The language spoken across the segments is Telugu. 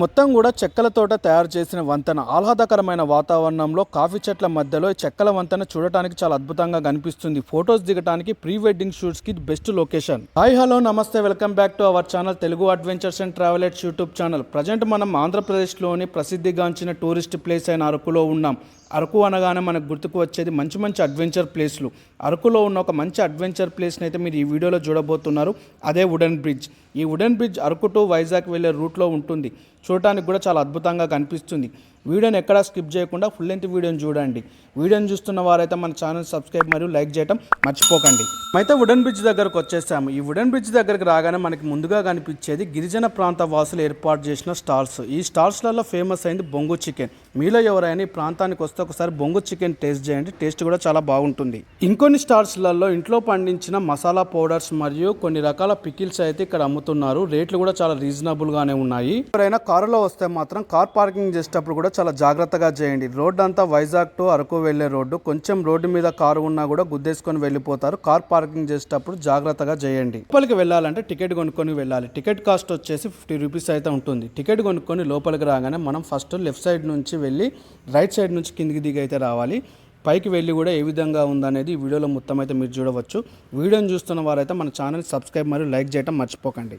మొత్తం కూడా చెక్కల తోట తయారు చేసిన వంతెన. ఆహ్లాదకరమైన వాతావరణంలో కాఫీ చెట్ల మధ్యలో చెక్కల వంతెన చూడటానికి చాలా అద్భుతంగా కనిపిస్తుంది. ఫొటోస్ దిగడానికి pre wedding షూట్స్కి best location. Hi hello namaste welcome back to our channel Telugu adventures and travellers YouTube channel. Present మనం ఆంధ్రప్రదేశ్లోని ప్రసిద్ధిగాంచిన టూరిస్ట్ ప్లేస్ అయిన అరకులో ఉన్నాం. అరకు అనగానే మనకు గుర్తుకు వచ్చేది మంచి మంచి అడ్వెంచర్ ప్లేస్లు. అరకులో ఉన్న ఒక మంచి అడ్వెంచర్ ప్లేస్ని అయితే మీరు ఈ వీడియోలో చూడబోతున్నారు. అదే వుడెన్ బ్రిడ్జ్. ఈ wooden bridge Araku to Vizag వెళ్ళే రూట్లో ఉంటుంది. చూడటానికి కూడా చాలా అద్భుతంగా కనిపిస్తుంది. వీడియోని ఎక్కడా స్కిప్ చేయకుండా ఫుల్ లెంత్ వీడియోని చూడండి. వీడియోని చూస్తున్న వారైతే మన ఛానల్ సబ్స్క్రైబ్ మరియు లైక్ చేయడం మర్చిపోకండి. అయితే వుడెన్ బ్రిడ్జ్ దగ్గరకు వచ్చేసాము. ఈ వుడెన్ బ్రిడ్జ్ దగ్గరకు రాగానే మనకి ముందుగా కనిపించేది గిరిజన ప్రాంత వాసులు ఏర్పాటు చేసిన స్టాల్స్. ఈ స్టాల్స్లలో ఫేమస్ అయింది బొంగు చికెన్. మీలో ఎవరైనా ఈ ప్రాంతానికి వస్తే ఒకసారి బొంగు చికెన్ టేస్ట్ చేయండి. టేస్ట్ కూడా చాలా బాగుంటుంది. ఇంకొన్ని స్టాల్స్లలో ఇంట్లో పండించిన మసాలా పౌడర్స్ మరియు కొన్ని రకాల పికిల్స్ అయితే ఇక్కడ అమ్ముతున్నారు. రేట్లు కూడా చాలా రీజనబుల్ గానే ఉన్నాయి. ఎవరైనా కారులో వస్తే మాత్రం కార్ పార్కింగ్ చేసేటప్పుడు కూడా చాలా జాగ్రత్తగా చేయండి. రోడ్ అంతా వైజాగ్ టు అరకు వెళ్ళే రోడ్డు. కొంచెం రోడ్డు మీద కారు ఉన్నా కూడా గుద్దేసుకొని వెళ్ళిపోతారు. కార్ పార్కింగ్ చేసేటప్పుడు జాగ్రత్తగా చేయండి. లోపలికి వెళ్ళాలంటే టికెట్ కొనుక్కొని వెళ్ళాలి. టికెట్ కాస్ట్ వచ్చేసి ఫిఫ్టీ రూపీస్ అయితే ఉంటుంది. టికెట్ కొనుక్కొని లోపలికి రాగానే మనం ఫస్ట్ లెఫ్ట్ సైడ్ నుంచి వెళ్ళి రైట్ సైడ్ నుంచి కిందికి దిగి అయితే రావాలి. పైకి వెళ్ళి కూడా ఏ విధంగా ఉందనేది ఈ వీడియోలో మొత్తం అయితే మీరు చూడవచ్చు. వీడియోని చూస్తున్న వారైతే మన ఛానల్ సబ్స్క్రైబ్ మరియు లైక్ చేయడం మర్చిపోకండి.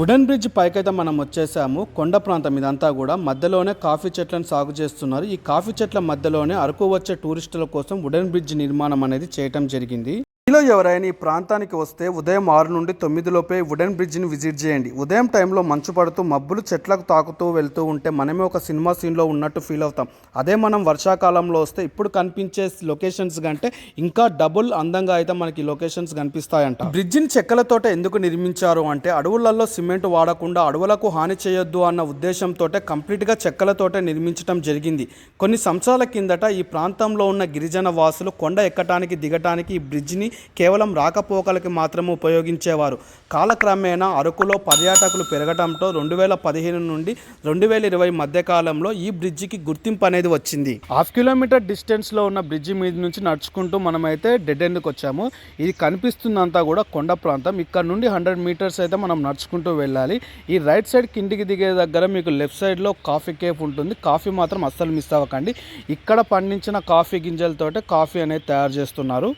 వుడెన్ బ్రిడ్జ్ పైకైతే మనం వచ్చేసాము. కొండ ప్రాంతం ఇదంతా కూడా మధ్యలోనే కాఫీ చెట్లను సాగు చేస్తున్నారు. ఈ కాఫీ చెట్ల మధ్యలోనే అరకు వచ్చే టూరిస్టుల కోసం వుడెన్ బ్రిడ్జ్ నిర్మాణం అనేది చేయటం జరిగింది. మీలో ఎవరైనా ఈ ప్రాంతానికి వస్తే ఉదయం ఆరు నుండి తొమ్మిదిలోపే వుడెన్ బ్రిడ్జ్ని విజిట్ చేయండి. ఉదయం టైంలో మంచు పడుతూ మబ్బులు చెట్లకు తాకుతూ వెళ్తూ ఉంటే మనమే ఒక సినిమా సీన్లో ఉన్నట్టు ఫీల్ అవుతాం. అదే మనం వర్షాకాలంలో వస్తే ఇప్పుడు కనిపించే లొకేషన్స్ కంటే ఇంకా డబుల్ అందంగా అయితే మనకి లొకేషన్స్ కనిపిస్తాయంట. బ్రిడ్జిని చెక్కలతోట ఎందుకు నిర్మించారు అంటే అడవులలో సిమెంట్ వాడకుండా అడవులకు హాని చేయొద్దు అన్న ఉద్దేశంతో కంప్లీట్గా చెక్కలతోటే నిర్మించడం జరిగింది. కొన్ని సంవత్సరాల కిందట ఈ ప్రాంతంలో ఉన్న గిరిజన వాసులు కొండ ఎక్కటానికి దిగటానికి ఈ బ్రిడ్జిని కేవలం రాకపోకలకి మాత్రమే ఉపయోగించేవారు. కాలక్రమేణా అరకులో పర్యాటకులు పెరగడంతో రెండు వేల పదిహేను నుండి రెండు వేల ఇరవై మధ్య కాలంలో ఈ బ్రిడ్జికి గుర్తింపు అనేది వచ్చింది. హాఫ్ కిలోమీటర్ డిస్టెన్స్లో ఉన్న బ్రిడ్జి మీద నుంచి నడుచుకుంటూ మనమైతే డెడ్ ఎండ్కి వచ్చాము. ఇది కనిపిస్తుందంతా కూడా కొండ ప్రాంతం. ఇక్కడ నుండి హండ్రెడ్ మీటర్స్ అయితే మనం నడుచుకుంటూ వెళ్ళాలి. ఈ రైట్ సైడ్ కిందికి దిగే దగ్గర మీకు లెఫ్ట్ సైడ్లో కాఫీ కేఫ్ ఉంటుంది. కాఫీ మాత్రం అస్సలు మిస్ అవ్వకండి. ఇక్కడ పండించిన కాఫీ గింజలతోటే కాఫీ అనేది తయారు చేస్తున్నారు.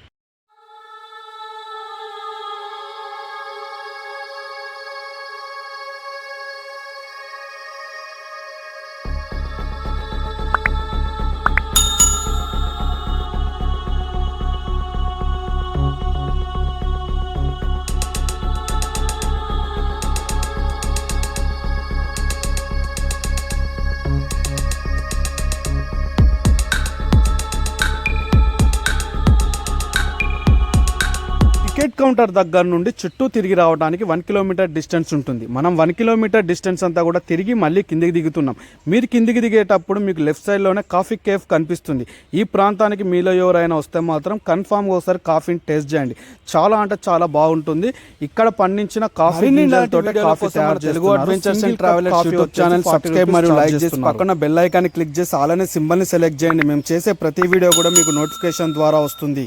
టికెట్ కౌంటర్ దగ్గర నుండి చుట్టూ తిరిగి రావడానికి వన్ కిలోమీటర్ డిస్టెన్స్ ఉంటుంది. మనం వన్ కిలోమీటర్ డిస్టెన్స్ అంతా కూడా తిరిగి మళ్ళీ కిందికి దిగుతున్నాం. మీరు కిందికి దిగేటప్పుడు మీకు లెఫ్ట్ సైడ్లోనే కాఫీ కేఫ్ కనిపిస్తుంది. ఈ ప్రాంతానికి మీలో ఎవరైనా వస్తే మాత్రం కన్ఫామ్గా ఒకసారి కాఫీని టేస్ట్ చేయండి. చాలా అంటే చాలా బాగుంటుంది. ఇక్కడ పండించిన కాఫీ కాఫీ తయారు Telugu adventures and travellers YouTube channel subscribe మరియు లైక్ చేసి పక్కన బెల్ ఐకాన్ క్లిక్ చేసి అలానే సింబల్ని సెలెక్ట్ చేయండి. మేము చేసే ప్రతి వీడియో కూడా మీకు నోటిఫికేషన్ ద్వారా వస్తుంది.